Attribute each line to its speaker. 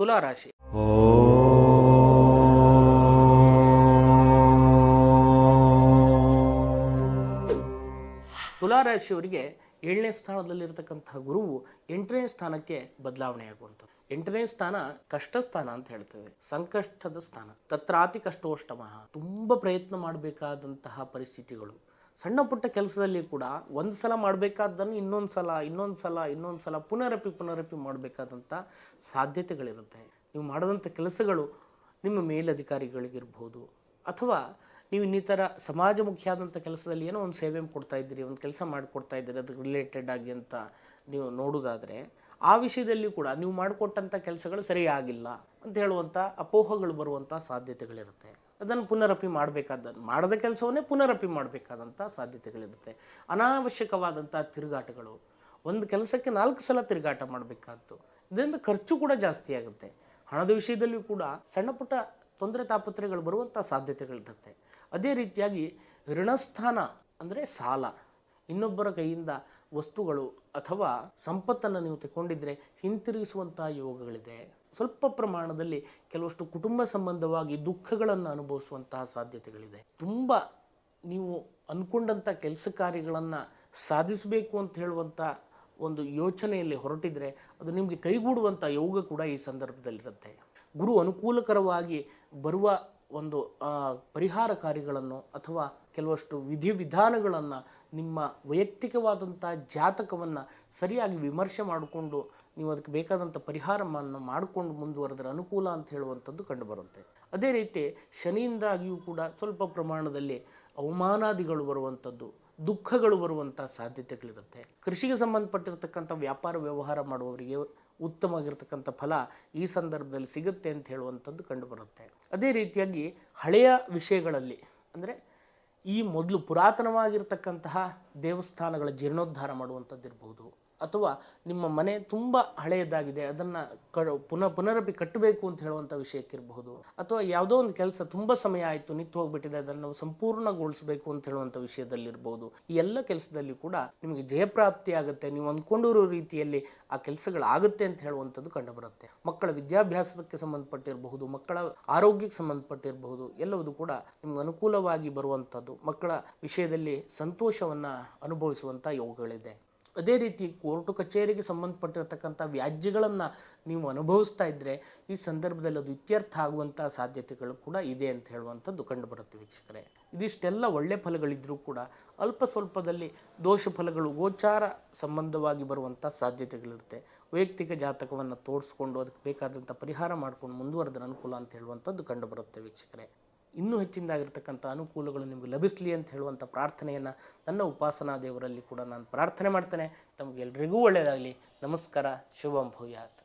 Speaker 1: ತುಲಾ ರಾಶಿ. ತುಲಾ ರಾಶಿಯವರಿಗೆ ಏಳನೇ ಸ್ಥಾನದಲ್ಲಿರತಕ್ಕಂತಹ ಗುರುವು ಎಂಟನೇ ಸ್ಥಾನಕ್ಕೆ ಬದಲಾವಣೆ ಆಗುವಂಥದ್ದು ಎಂಟನೇ ಸ್ಥಾನ ಕಷ್ಟ ಸ್ಥಾನ ಅಂತ ಹೇಳ್ತೇವೆ. ಸಂಕಷ್ಟದ ಸ್ಥಾನ. ತತ್ರಾತಿ ಕಷ್ಟೋಷ್ಟಮ ತುಂಬ ಪ್ರಯತ್ನ ಮಾಡಬೇಕಾದಂತಹ ಪರಿಸ್ಥಿತಿಗಳು. ಸಣ್ಣ ಪುಟ್ಟ ಕೆಲಸದಲ್ಲಿ ಕೂಡ ಒಂದು ಸಲ ಮಾಡಬೇಕಾದ್ದನ್ನು ಇನ್ನೊಂದು ಸಲ ಇನ್ನೊಂದು ಸಲ ಇನ್ನೊಂದು ಸಲ ಪುನರಪಿ ಪುನರಪಿ ಮಾಡಬೇಕಾದಂಥ ಸಾಧ್ಯತೆಗಳಿರುತ್ತೆ. ನೀವು ಮಾಡಿದಂಥ ಕೆಲಸಗಳು ನಿಮ್ಮ ಮೇಲಧಿಕಾರಿಗಳಿಗಿರ್ಬೋದು ಅಥವಾ ನೀವು ಇನ್ನಿತರ ಸಮಾಜಮುಖಿಯಾದಂಥ ಕೆಲಸದಲ್ಲಿ ಏನೋ ಒಂದು ಸೇವೆ ಕೊಡ್ತಾ ಇದ್ದೀರಿ, ಒಂದು ಕೆಲಸ ಮಾಡಿಕೊಡ್ತಾ ಇದ್ದೀರಿ ಅದಕ್ಕೆ ರಿಲೇಟೆಡ್ ಆಗಿ ಅಂತ ನೀವು ನೋಡೋದಾದರೆ ಆ ವಿಷಯದಲ್ಲಿ ಕೂಡ ನೀವು ಮಾಡಿಕೊಟ್ಟಂಥ ಕೆಲಸಗಳು ಸರಿಯಾಗಿಲ್ಲ ಅಂತ ಹೇಳುವಂಥ ಅಪೋಹಗಳು ಬರುವಂಥ ಸಾಧ್ಯತೆಗಳಿರುತ್ತೆ. ಅದನ್ನು ಪುನರಪಿ ಮಾಡಬೇಕಾದ, ಮಾಡದ ಕೆಲಸವನ್ನೇ ಪುನರಪಿ ಮಾಡಬೇಕಾದಂಥ ಸಾಧ್ಯತೆಗಳಿರುತ್ತೆ. ಅನಾವಶ್ಯಕವಾದಂಥ ತಿರುಗಾಟಗಳು, ಒಂದು ಕೆಲಸಕ್ಕೆ ನಾಲ್ಕು ಸಲ ತಿರುಗಾಟ ಮಾಡಬೇಕಾದ್ದು, ಇದರಿಂದ ಖರ್ಚು ಕೂಡ ಜಾಸ್ತಿ ಆಗುತ್ತೆ. ಹಣದ ವಿಷಯದಲ್ಲಿಯೂ ಕೂಡ ಸಣ್ಣ ಪುಟ್ಟ ತೊಂದರೆ ತಾಪತ್ರೆಗಳು ಬರುವಂಥ ಸಾಧ್ಯತೆಗಳಿರುತ್ತೆ. ಅದೇ ರೀತಿಯಾಗಿ ಋಣಸ್ಥಾನ ಅಂದರೆ ಸಾಲ ಇನ್ನೊಬ್ಬರ ಕೈಯಿಂದ ವಸ್ತುಗಳು ಅಥವಾ ಸಂಪತ್ತನ್ನು ನೀವು ತಗೊಂಡಿದ್ರೆ ಹಿಂತಿರುಗಿಸುವಂಥ ಯೋಗಗಳಿದೆ. ಸ್ವಲ್ಪ ಪ್ರಮಾಣದಲ್ಲಿ ಕೆಲವಷ್ಟು ಕುಟುಂಬ ಸಂಬಂಧವಾಗಿ ದುಃಖಗಳನ್ನು ಅನುಭವಿಸುವಂತಹ ಸಾಧ್ಯತೆಗಳಿದೆ. ತುಂಬ ನೀವು ಅಂದ್ಕೊಂಡಂಥ ಕೆಲಸ ಕಾರ್ಯಗಳನ್ನು ಸಾಧಿಸಬೇಕು ಅಂತ ಹೇಳುವಂಥ ಒಂದು ಯೋಚನೆಯಲ್ಲಿ ಹೊರಟಿದ್ರೆ ಅದು ನಿಮಗೆ ಕೈಗೂಡುವಂಥ ಯೋಗ ಕೂಡ ಈ ಸಂದರ್ಭದಲ್ಲಿರುತ್ತೆ. ಗುರು ಅನುಕೂಲಕರವಾಗಿ ಬರುವ ಒಂದು ಪರಿಹಾರ ಕಾರ್ಯಗಳನ್ನು ಅಥವಾ ಕೆಲವಷ್ಟು ವಿಧಿವಿಧಾನಗಳನ್ನು ನಿಮ್ಮ ವೈಯಕ್ತಿಕವಾದಂಥ ಜಾತಕವನ್ನು ಸರಿಯಾಗಿ ವಿಮರ್ಶೆ ಮಾಡಿಕೊಂಡು ನೀವು ಅದಕ್ಕೆ ಬೇಕಾದಂಥ ಪರಿಹಾರವನ್ನು ಮಾಡಿಕೊಂಡು ಮುಂದುವರೆದ್ರೆ ಅನುಕೂಲ ಅಂತ ಹೇಳುವಂಥದ್ದು ಕಂಡುಬರುತ್ತೆ. ಅದೇ ರೀತಿ ಶನಿಯಿಂದಾಗಿಯೂ ಕೂಡ ಸ್ವಲ್ಪ ಪ್ರಮಾಣದಲ್ಲಿ ಅವಮಾನಾದಿಗಳು ಬರುವಂಥದ್ದು, ದುಃಖಗಳು ಬರುವಂಥ ಸಾಧ್ಯತೆಗಳಿರುತ್ತೆ. ಕೃಷಿಗೆ ಸಂಬಂಧಪಟ್ಟಿರ್ತಕ್ಕಂಥ ವ್ಯಾಪಾರ ವ್ಯವಹಾರ ಮಾಡುವವರಿಗೆ ಉತ್ತಮವಾಗಿರ್ತಕ್ಕಂಥ ಫಲ ಈ ಸಂದರ್ಭದಲ್ಲಿ ಸಿಗುತ್ತೆ ಅಂತ ಹೇಳುವಂಥದ್ದು ಕಂಡುಬರುತ್ತೆ. ಅದೇ ರೀತಿಯಾಗಿ ಹಳೆಯ ವಿಷಯಗಳಲ್ಲಿ, ಅಂದರೆ ಈ ಮೊದಲು ಪುರಾತನವಾಗಿರ್ತಕ್ಕಂತಹ ದೇವಸ್ಥಾನಗಳ ಜೀರ್ಣೋದ್ಧಾರ ಮಾಡುವಂಥದ್ದು ಇರ್ಬೋದು ಅಥವಾ ನಿಮ್ಮ ಮನೆ ತುಂಬ ಹಳೆಯದಾಗಿದೆ, ಅದನ್ನು ಕ ಪುನಃ ಪುನರಪಿ ಕಟ್ಟಬೇಕು ಅಂತ ಹೇಳುವಂಥ ವಿಷಯಕ್ಕಿರಬಹುದು. ಅಥವಾ ಯಾವುದೋ ಒಂದು ಕೆಲಸ ತುಂಬ ಸಮಯ ಆಯಿತು, ನಿಂತು ಹೋಗ್ಬಿಟ್ಟಿದೆ, ಅದನ್ನು ಸಂಪೂರ್ಣಗೊಳಿಸಬೇಕು ಅಂತ ಹೇಳುವಂಥ ವಿಷಯದಲ್ಲಿರ್ಬೋದು. ಈ ಎಲ್ಲ ಕೆಲಸದಲ್ಲಿ ಕೂಡ ನಿಮಗೆ ಜಯಪ್ರಾಪ್ತಿ ಆಗುತ್ತೆ, ನೀವು ಅಂದ್ಕೊಂಡಿರೋ ರೀತಿಯಲ್ಲಿ ಆ ಕೆಲಸಗಳಾಗುತ್ತೆ ಅಂತ ಹೇಳುವಂಥದ್ದು ಕಂಡುಬರುತ್ತೆ. ಮಕ್ಕಳ ವಿದ್ಯಾಭ್ಯಾಸಕ್ಕೆ ಸಂಬಂಧಪಟ್ಟಿರಬಹುದು, ಮಕ್ಕಳ ಆರೋಗ್ಯಕ್ಕೆ ಸಂಬಂಧಪಟ್ಟಿರಬಹುದು ಎಲ್ಲವುದು ಕೂಡ ನಿಮ್ಗೆ ಅನುಕೂಲವಾಗಿ ಬರುವಂಥದ್ದು. ಮಕ್ಕಳ ವಿಷಯದಲ್ಲಿ ಸಂತೋಷವನ್ನು ಅನುಭವಿಸುವಂಥ ಯೋಗಗಳಿದೆ. ಅದೇ ರೀತಿ ಕೋರ್ಟು ಕಚೇರಿಗೆ ಸಂಬಂಧಪಟ್ಟಿರತಕ್ಕಂಥ ವ್ಯಾಜ್ಯಗಳನ್ನು ನೀವು ಅನುಭವಿಸ್ತಾ ಇದ್ದರೆ ಈ ಸಂದರ್ಭದಲ್ಲಿ ಅದು ಇತ್ಯರ್ಥ ಆಗುವಂಥ ಸಾಧ್ಯತೆಗಳು ಕೂಡ ಇದೆ ಅಂತ ಹೇಳುವಂಥದ್ದು ಕಂಡುಬರುತ್ತೆ ವೀಕ್ಷಕರೇ. ಇದಿಷ್ಟೆಲ್ಲ ಒಳ್ಳೆ ಫಲಗಳಿದ್ದರೂ ಕೂಡ ಅಲ್ಪ ಸ್ವಲ್ಪದಲ್ಲಿ ದೋಷ ಫಲಗಳು ಗೋಚಾರ ಸಂಬಂಧವಾಗಿ ಬರುವಂಥ ಸಾಧ್ಯತೆಗಳಿರುತ್ತೆ. ವೈಯಕ್ತಿಕ ಜಾತಕವನ್ನು ತೋರಿಸ್ಕೊಂಡು ಅದಕ್ಕೆ ಬೇಕಾದಂಥ ಪರಿಹಾರ ಮಾಡ್ಕೊಂಡು ಮುಂದುವರೆದ ಅನುಕೂಲ ಅಂತ ಹೇಳುವಂಥದ್ದು ಕಂಡುಬರುತ್ತೆ ವೀಕ್ಷಕರೇ. ಇನ್ನೂ ಹೆಚ್ಚಿನದಾಗಿರ್ತಕ್ಕಂಥ ಅನುಕೂಲಗಳು ನಿಮಗೆ ಲಭಿಸಲಿ ಅಂತ ಹೇಳುವಂಥ ಪ್ರಾರ್ಥನೆಯನ್ನು ನನ್ನ ಉಪಾಸನಾ ದೇವರಲ್ಲಿ ಕೂಡ ನಾನು ಪ್ರಾರ್ಥನೆ ಮಾಡ್ತೇನೆ. ತಮಗೆಲ್ಲರಿಗೂ ಒಳ್ಳೆಯದಾಗಲಿ. ನಮಸ್ಕಾರ. ಶುಭಂ ಭೂಯಾತ್